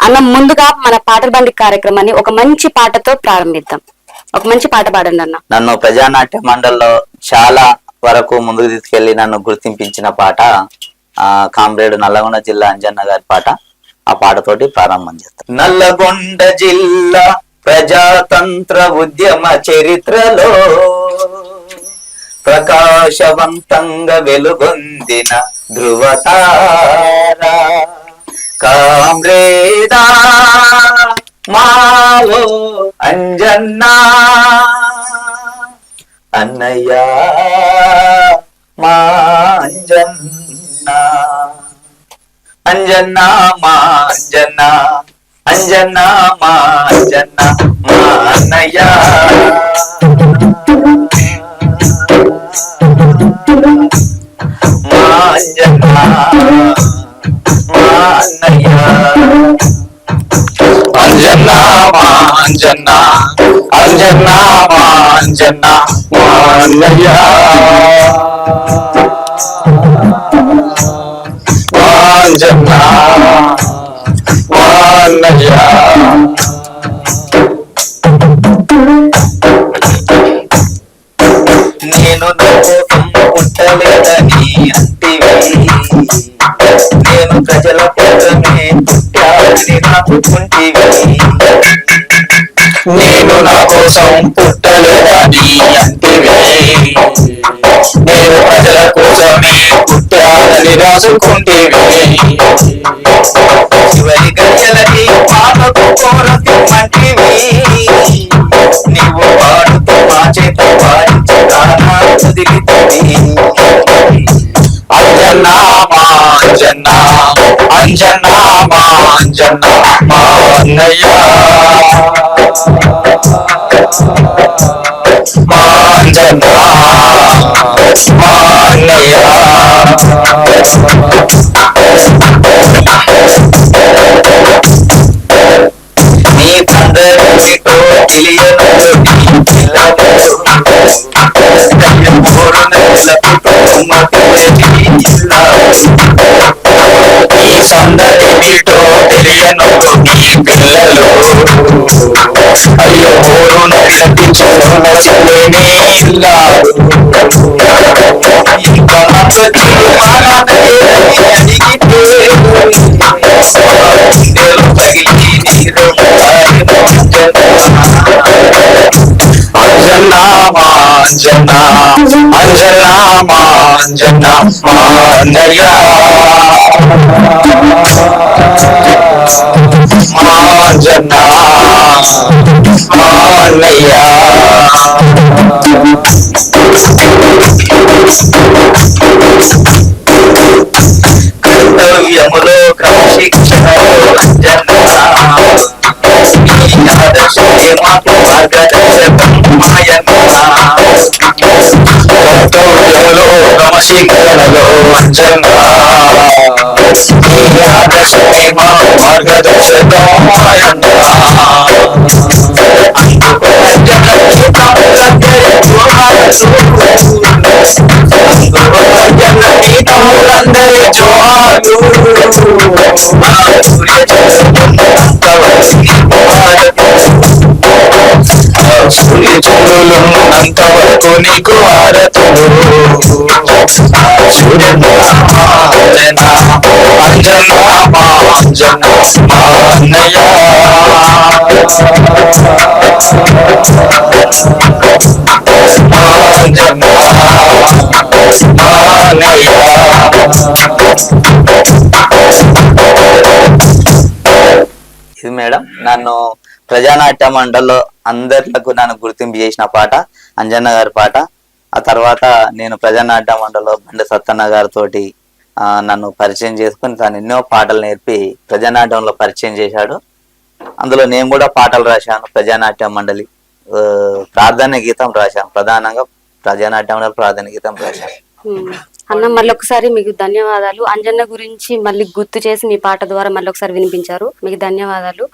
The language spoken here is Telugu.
అన్న ముందుగా మన పాటల బండి కార్యక్రమాన్ని ఒక మంచి పాటతో ప్రారంభిద్దాం. ఒక మంచి పాట పాడండి అన్న. నన్ను ప్రజానాట్య మండలిలో చాలా వరకు ముందుకు తీసుకెళ్ళి నన్ను గుర్తింపించిన పాట ఆ కామ్రేడ్ నల్లగొండ జిల్లా అంజన్న గారి పాట. ఆ పాటతోటి ప్రారంభం చేస్తాం నల్లగొండ జిల్లా ప్రజాతంత్ర ఉద్యమ చరిత్రలో ప్రకాశవంతంగా వెలుగొందిన ధృవతారా మాలో అంజన్నా అన్నయ్య మా అంజన్నా. అంజన్నా మా అంజన్నా. అంజన్నా మా అంజన్నా మా అన్నయ్య. మా అంజన్నా మా అన్నయ్య. అంజన్నా అంజన్నా మా అంజన్నా మా అన్నయ్య మా అంజన్నా మా అన్నయ్య నేను నోకం పుట్టలేదని అంటివి. నేను ప్రజల కోసమే పుట్టాలని నేను నా కోసం పుట్టలేదని అంటివి నేను ప్రజల కోసమే పుట్టాలని రాసుకుంటేవే చివరి గడియలని పాటకు కోరతిమ్మంటివి నీవు పాడుతూ మా చేత వాయించడానా వదిలితివి. అంజన్నా మా అంజన్నా అంజన్నా మా అంజన్నా మా అన్నయ్య. మా అంజన్నా మా అన్నయ్య నీ పందరితో తెలియను నీ పిల్లలు నీరు అంజనా మా అంజనా అంజనా మా అంజనా మా అన్నయ్య మా అంజనా మా అన్నయ్య కర్తవ్యములో క్రమశిక్షణలో అంజనా నీ క్రమశిక్షణలో ఆదర్శమే తమ్ములందరి జోహాలు సూర్య సూర్య చంద్రులు అంతవరకు నీకు ఆరతులు సూర్యుడు అంజనా అంజనా అన్నయ్య ఇది మేడం నన్ను ప్రజానాట్య మండలిలో అందరిలకు నన్ను గుర్తింపు చేసిన పాట అంజన్న గారి పాట. ఆ తర్వాత నేను ప్రజానాట్య మండలిలో బండి సత్తన్న గారితో నన్ను పరిచయం చేసుకుని తను ఎన్నో పాటలు నేర్పి ప్రజానాట్యంలో పరిచయం చేశాడు. అందులో నేను కూడా పాటలు రాశాను ప్రజానాట్య మండలి ప్రార్థన గీతం రాశాను ప్రధానంగా ప్రజానాట్య మండలి గీతం అన్న మళ్ళీ ఒకసారి మీకు ధన్యవాదాలు. అంజన్న గురించి మళ్ళీ గుర్తు చేసి మీ పాట ద్వారా మళ్ళీ ఒకసారి వినిపించారు. మీకు ధన్యవాదాలు.